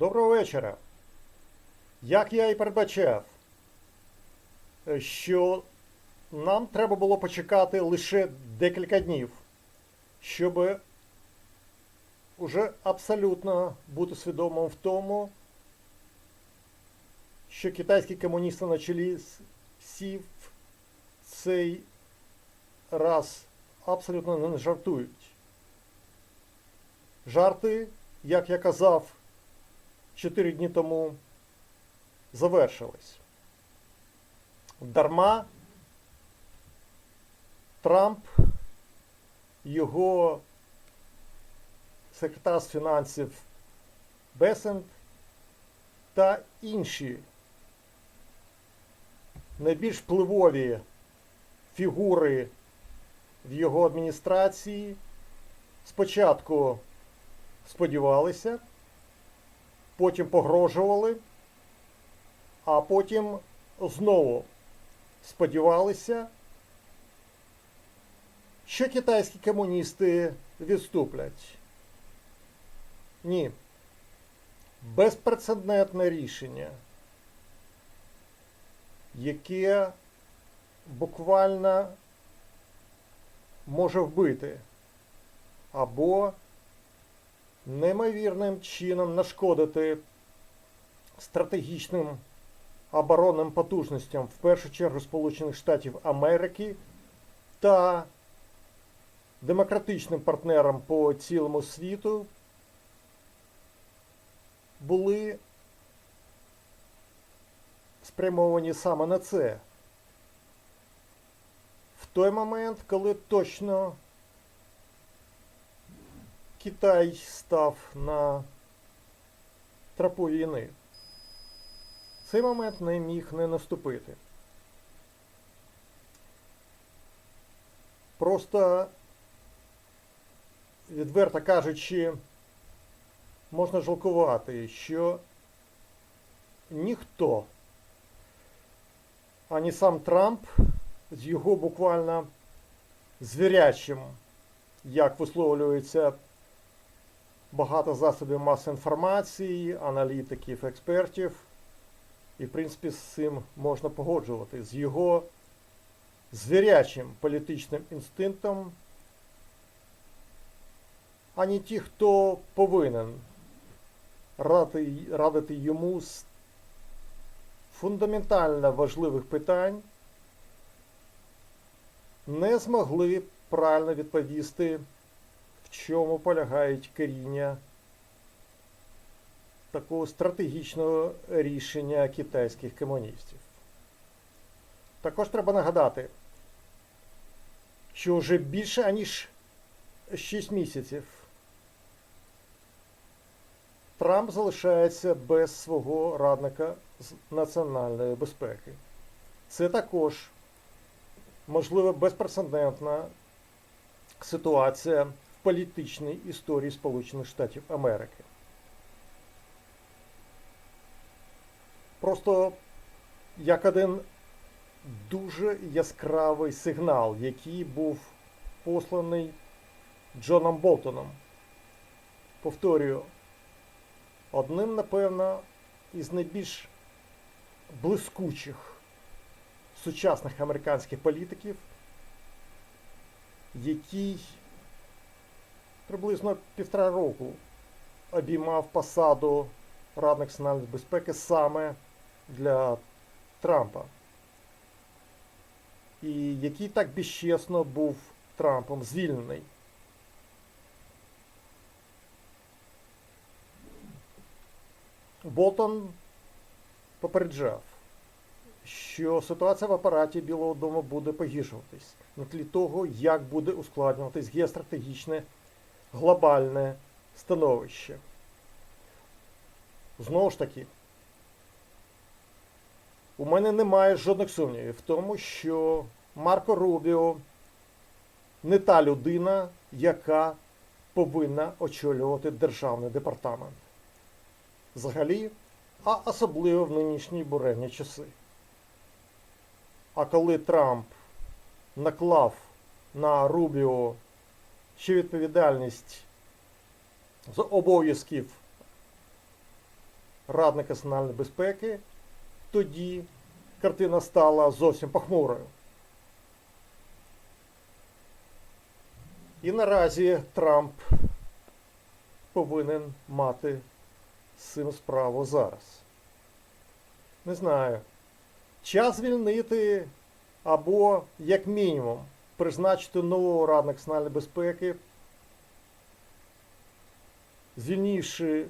Доброго вечора. Як я і передбачав, е, що нам треба було почекати лише декілька днів, щоб уже абсолютно бути свідомим в тому, що китайські комуністи на чолі з Сі в цей раз абсолютно не жартують. Жарти, як я казав, 4 дні тому завершились. Дарма Трамп, його секретар з фінансів Бесент та інші найбільш впливові фігури в його адміністрації спочатку сподівалися, потім погрожували, а потім знову сподівалися, що китайські комуністи відступлять. Ні. Безпрецедентне рішення, яке буквально може вбити або неймовірним чином нашкодити стратегічним оборонним потужностям, в першу чергу Сполучених Штатів Америки та демократичним партнерам по цілому світу, були спрямовані саме на це. В той момент, коли точно Китай став на тропу війни. Цей момент не міг не наступити. Просто, відверто кажучи, можна жалкувати, що ніхто, ані сам Трамп з його буквально звірячим, як висловлюється багато засобів масової інформації, аналітиків, експертів. І, в принципі, з цим можна погоджувати. З його звірячим політичним інстинктом, ані ті, хто повинен радити, радити йому з фундаментально важливих питань, не змогли правильно відповісти в чому полягають коріння такого стратегічного рішення китайських комуністів. Також треба нагадати, що вже більше аніж 6 місяців Трамп залишається без свого радника з національної безпеки. Це також можливо безпрецедентна ситуація політичній історії Сполучених Штатів Америки. Просто як один дуже яскравий сигнал, який був посланий Джоном Болтоном. Повторюю, одним, напевно, із найбільш блискучих сучасних американських політиків, який приблизно півтора року обіймав посаду Ради національної безпеки саме для Трампа. І який так безчесно був Трампом звільнений. Болтон попереджав, що ситуація в апараті Білого Дому буде погіршуватись на тлі того, як буде ускладнюватись геостратегічне глобальне становище. Знову ж таки, у мене немає жодних сумнівів в тому, що Марко Рубіо не та людина, яка повинна очолювати державний департамент. Взагалі, а особливо в нинішні буремні часи. А коли Трамп наклав на Рубіо ще відповідальність з обов'язків радника національної безпеки, тоді картина стала зовсім похмурою. І наразі Трамп повинен мати з цим справу зараз. Не знаю. Час звільнити або, як мінімум, призначити нового радника національної безпеки, звільнивши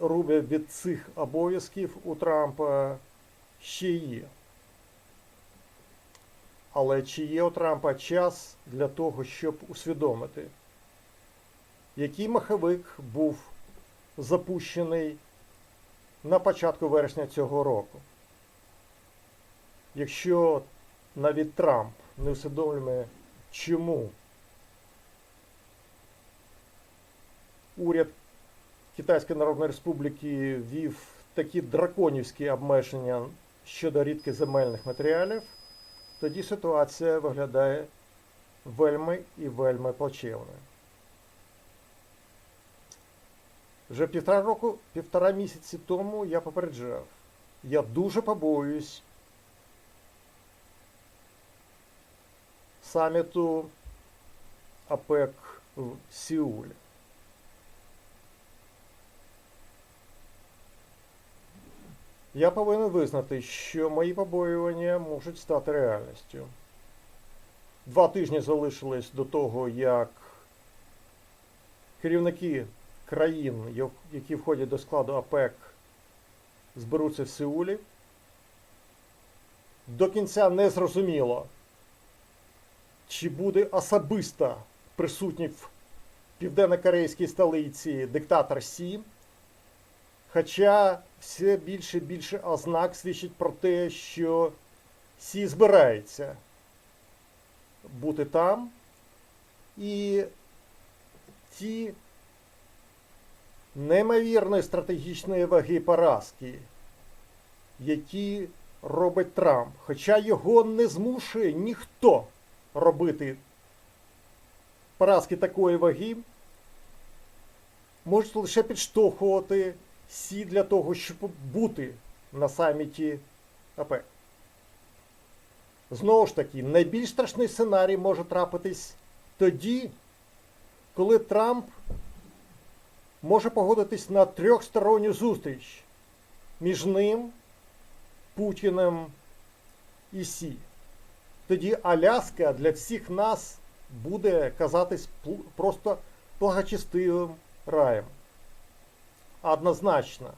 Рубя від цих обов'язків у Трампа ще є. Але чи є у Трампа час для того, щоб усвідомити, який маховик був запущений на початку вересня цього року? Якщо навіть Трамп не усвідомлює, чому уряд Китайської Народної Республіки ввів такі драконівські обмеження щодо рідкоземельних матеріалів, тоді ситуація виглядає вельми і вельми плачевною. Вже півтора року, півтора місяці тому я попереджав, я дуже побоююсь саміту АПЕК в Сеулі. Я повинен визнати, що мої побоювання можуть стати реальністю. Два тижні залишились до того, як керівники країн, які входять до складу АПЕК, зберуться в Сеулі. До кінця не зрозуміло, чи буде особисто присутній в південно-корейській столиці диктатор Сі. Хоча все більше і більше ознак свідчить про те, що Сі збирається бути там, і ті неймовірної стратегічної ваги поразки, які робить Трамп, хоча його не змушує ніхто робити поразки такої ваги, можуть лише підштовхувати Сі для того, щоб бути на саміті АП. Знову ж таки, найбільш страшний сценарій може трапитись тоді, коли Трамп може погодитись на трьохсторонню зустріч між ним, Путіним і Сі. Тоді Аляска для всіх нас буде казатись просто благочестивим раєм. Однозначно.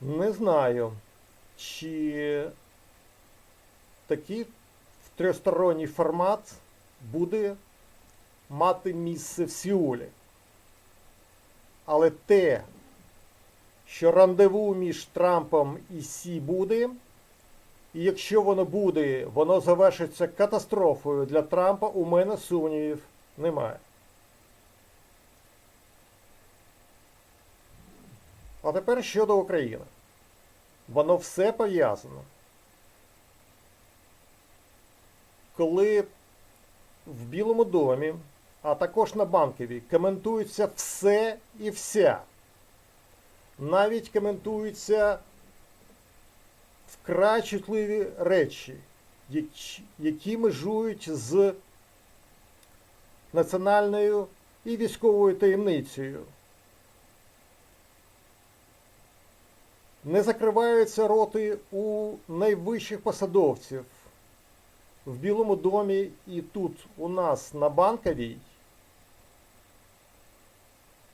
Не знаю, чи такий трьохсторонній формат буде мати місце в Сеулі. Але те, що рандеву між Трампом і Сі буде, і якщо воно буде, воно завершиться катастрофою для Трампа, у мене сумнівів немає. А тепер щодо України. Воно все пов'язано. Коли в Білому домі, а також на банковій, коментується все і вся. Навіть коментуються вкрай чутливі речі, які межують з національною і військовою таємницею. Не закриваються роти у найвищих посадовців в Білому домі і тут у нас на банковій.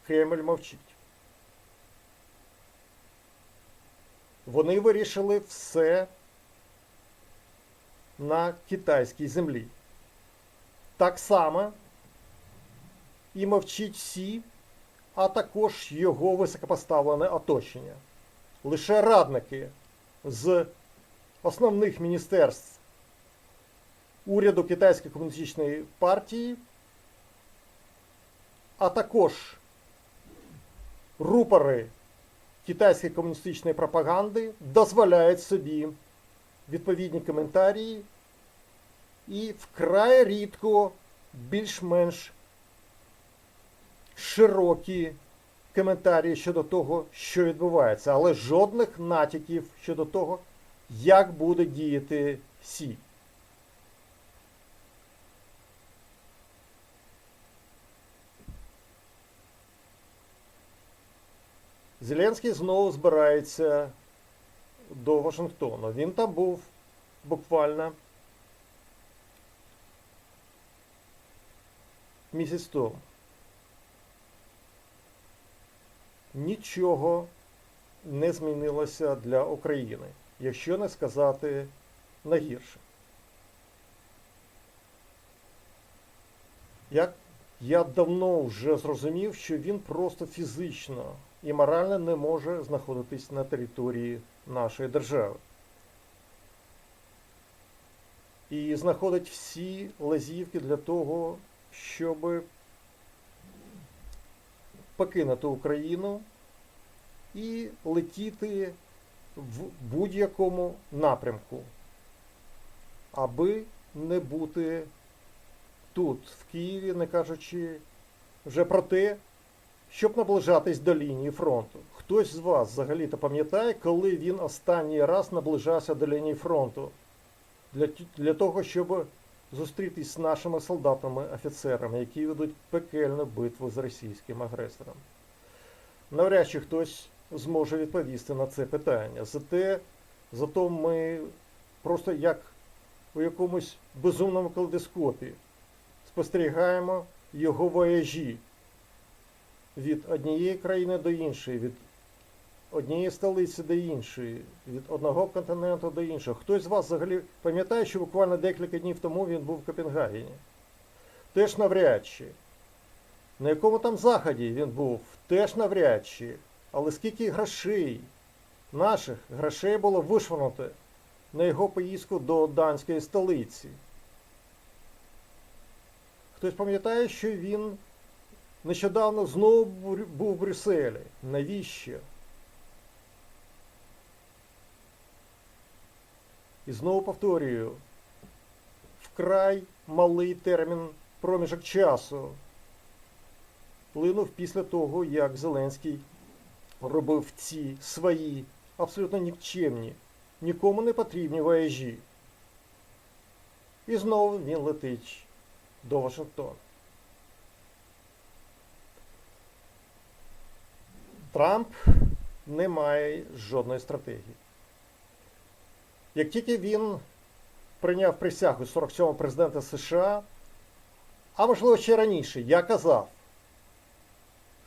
Кремль мовчить. Вони вирішили все на китайській землі. Так само і мовчить Сі, а також його високопоставлене оточення. Лише радники з основних міністерств уряду Китайської комуністичної партії, а також рупори китайської комуністичної пропаганди дозволяють собі відповідні коментарі і вкрай рідко більш-менш широкі коментарі щодо того, що відбувається, але жодних натяків щодо того, як буде діяти Сі. Зеленський знову збирається до Вашингтону. Він там був буквально місяць тому. Нічого не змінилося для України, якщо не сказати на гірше. Як я давно вже зрозумів, що він просто фізично і морально не може знаходитись на території нашої держави. І знаходить всі лазівки для того, щоб покинути Україну і летіти в будь-якому напрямку, аби не бути тут, в Києві, не кажучи вже про те, щоб наближатись до лінії фронту. Хтось з вас взагалі-то пам'ятає, коли він останній раз наближався до лінії фронту для, для того, щоб зустрітись з нашими солдатами, офіцерами, які ведуть пекельну битву з російським агресором. Навряд чи хтось зможе відповісти на це питання. Зате, зато ми просто як у якомусь безумному калейдоскопі спостерігаємо його вояжі від однієї країни до іншої, від однієї столиці до іншої, від одного континенту до іншого. Хтось з вас взагалі пам'ятає, що буквально декілька днів тому він був в Копенгагені? Теж навряд чи. На якому там заході він був? Теж навряд чи. Але скільки грошей, наших грошей було вишвануто на його поїздку до данської столиці? Хтось пам'ятає, що він нещодавно знову був в Брюсселі. Навіщо? І знову повторюю, вкрай малий термін проміжок часу плинув після того, як Зеленський робив ці свої абсолютно нікчемні, нікому не потрібні вояжі. І знову він летить до Вашингтона. Трамп не має жодної стратегії. Як тільки він прийняв присягу 47-го президента США, а можливо ще раніше, я казав,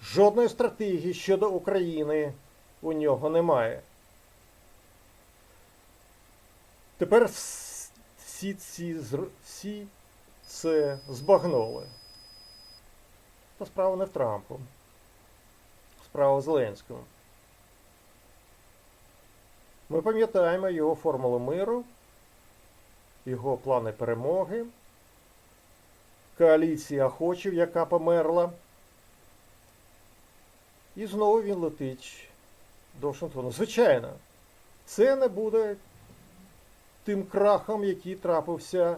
жодної стратегії щодо України у нього немає. Тепер всі ці всі це збагнули. Та справа не в Трампу. Справа в Зеленському. Ми пам'ятаємо його формулу миру, його плани перемоги, коаліції охочів, яка померла. І знову він летить до Вашингтону. Звичайно, це не буде тим крахом, який трапився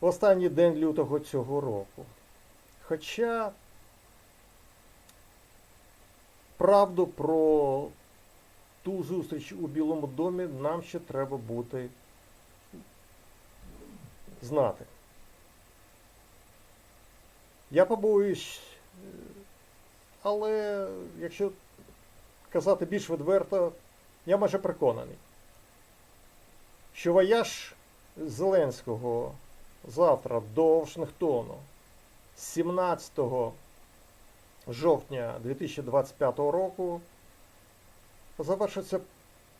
в останній день лютого цього року. Хоча правду про ту зустріч у Білому домі нам ще треба бути знати. Я побоююсь, е, але якщо казати більш відверто, я майже переконаний, що вояж Зеленського завтра до Вашингтону з 17 жовтня 2025 року завершиться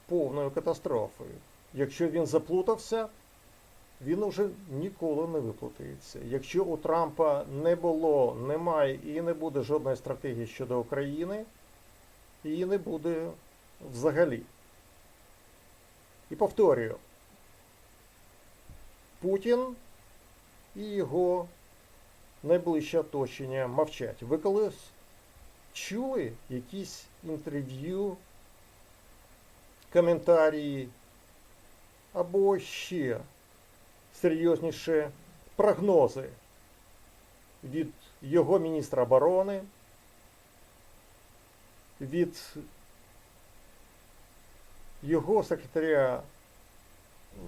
повною катастрофою. Якщо він заплутався, він уже ніколи не виплутається. Якщо у Трампа не було, немає і не буде жодної стратегії щодо України, її не буде взагалі. І повторюю, Путін і його найближче оточення мовчать. Ви колись чули якісь інтерв'ю, коментарі або ще серйозніше прогнози від його міністра оборони, від його секретаря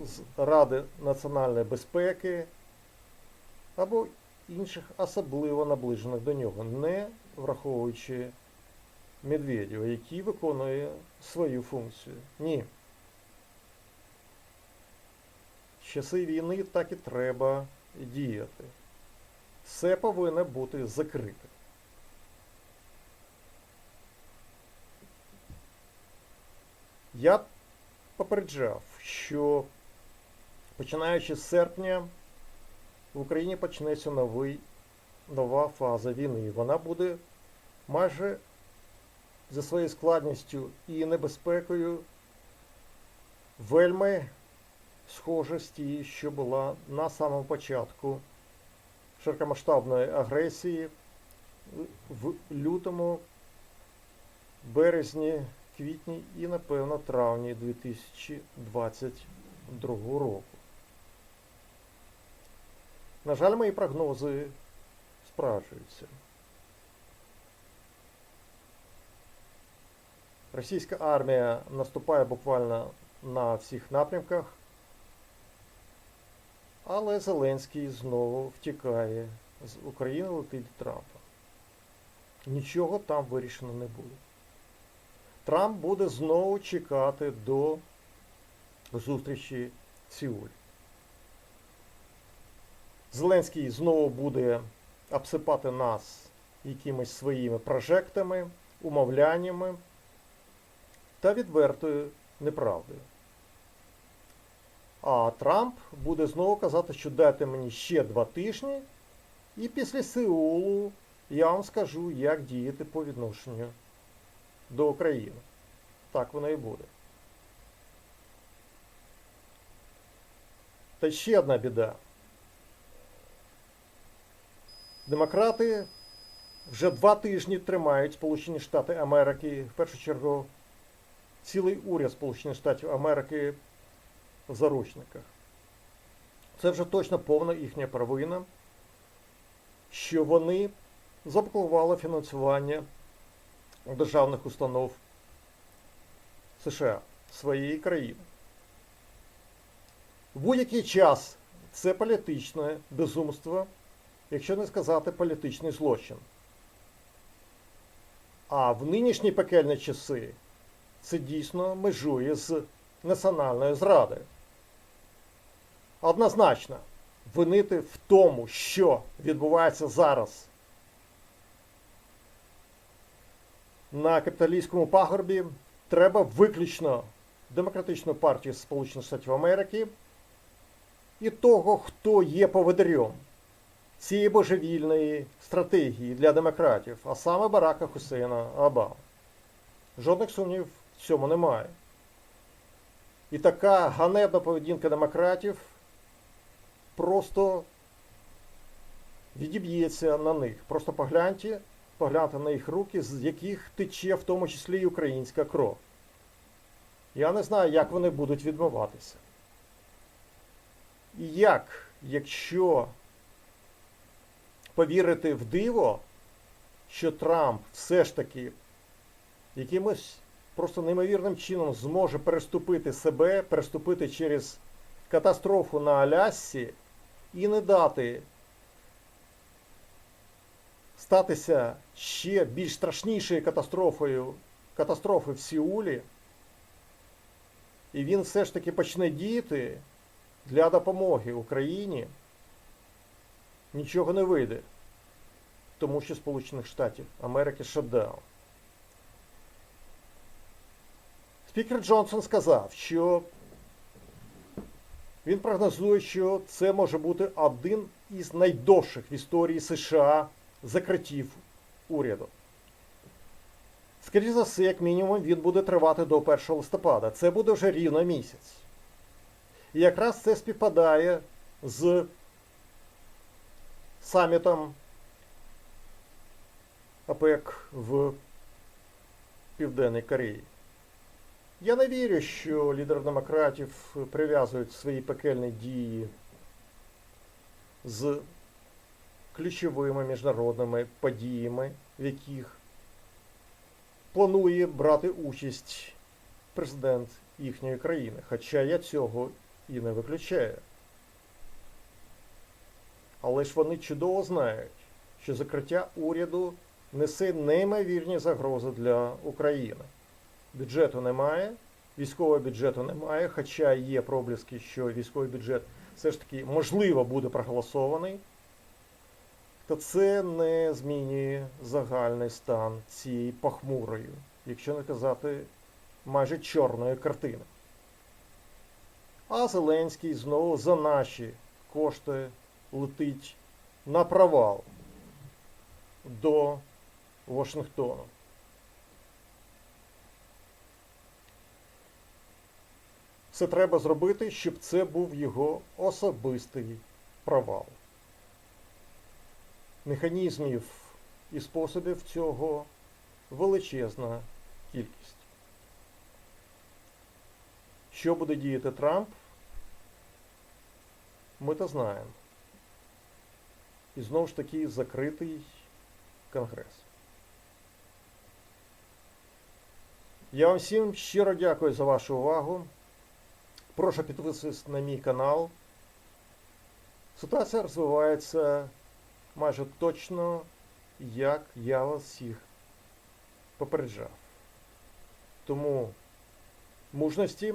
з Ради національної безпеки або інших особливо наближених до нього, не враховуючи Медведєва, який виконує свою функцію. Ні. В часи війни так і треба діяти. Все повинно бути закрите. Я попереджав, що починаючи з серпня в Україні почнеться новий, нова фаза війни. Вона буде майже за своєю складністю і небезпекою вельми схожа з тією, що була на самому початку широкомасштабної агресії в лютому, березні, квітні і, напевно, травні 2022 року. На жаль, мої прогнози справджуються. Російська армія наступає буквально на всіх напрямках, але Зеленський знову втікає з України, летить Трампа. Нічого там вирішено не буде. Трамп буде знову чекати до зустрічі в Сеулі. Зеленський знову буде обсипати нас якимись своїми прожектами, умовляннями та відвертою неправдою. А Трамп буде знову казати, що дайте мені ще два тижні, і після Сеулу я вам скажу, як діяти по відношенню до України. Так воно і буде. Та ще одна біда. Демократи вже два тижні тримають Сполучені Штати Америки, в першу чергу, цілий уряд Сполучених Штатів Америки в заручниках. Це вже точно повна їхня провина, що вони заблокували фінансування державних установ США своєї країни. В будь-який час це політичне безумство, якщо не сказати політичний злочин. А в нинішні пекельні часи це дійсно межує з національною зрадою. Однозначно, винити в тому, що відбувається зараз на капіталістському пагорбі, треба виключно Демократичну партію Сполучених Штатів Америки і того, хто є поводирем цієї божевільної стратегії для демократів, а саме Барака Хусейна Обама. Жодних сумнів в цьому немає. І така ганебна поведінка демократів просто відіб'ється на них. Просто погляньте, погляньте на їх руки, з яких тече в тому числі і українська кров. Я не знаю, як вони будуть відмиватися. І як, якщо повірити в диво, що Трамп все ж таки якимось просто неймовірним чином зможе переступити себе, переступити через катастрофу на Алясці і не дати статися ще більш страшнішою катастрофою катастрофи в Сеулі, і він все ж таки почне діяти для допомоги Україні, нічого не вийде, тому що Сполучених Штатів Америки шатдаун. Спікер Джонсон сказав, що він прогнозує, що це може бути один із найдовших в історії США закриттів уряду. Скоріше за все, як мінімум, він буде тривати до 1 листопада. Це буде вже рівно місяць. І якраз це співпадає з самітом ОПЕК в Південній Кореї. Я не вірю, що лідери демократів прив'язують свої пекельні дії з ключовими міжнародними подіями, в яких планує брати участь президент їхньої країни. Хоча я цього і не виключаю. Але ж вони чудово знають, що закриття уряду несе неймовірні загрози для України. Бюджету немає, військового бюджету немає, хоча є проблиски, що військовий бюджет все ж таки можливо буде проголосований, то це не змінює загальний стан цієї похмурої, якщо не казати майже чорної картини. А Зеленський знову за наші кошти летить на провал до Вашингтону. Все треба зробити, щоб це був його особистий провал. Механізмів і способів цього величезна кількість. Що буде діяти Трамп, ми то знаємо. І знову ж таки закритий Конгрес. Я вам всім щиро дякую за вашу увагу. Прошу підписуватись на мій канал. Ситуація розвивається майже точно, як я вас всіх попереджав. Тому мужності,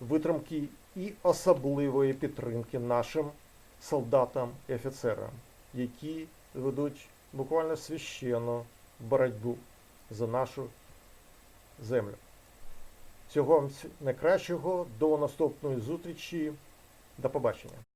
витримки і особливої підтримки нашим солдатам і офіцерам, які ведуть буквально священну боротьбу за нашу землю. Всього вам найкращого, до наступної зустрічі, до побачення.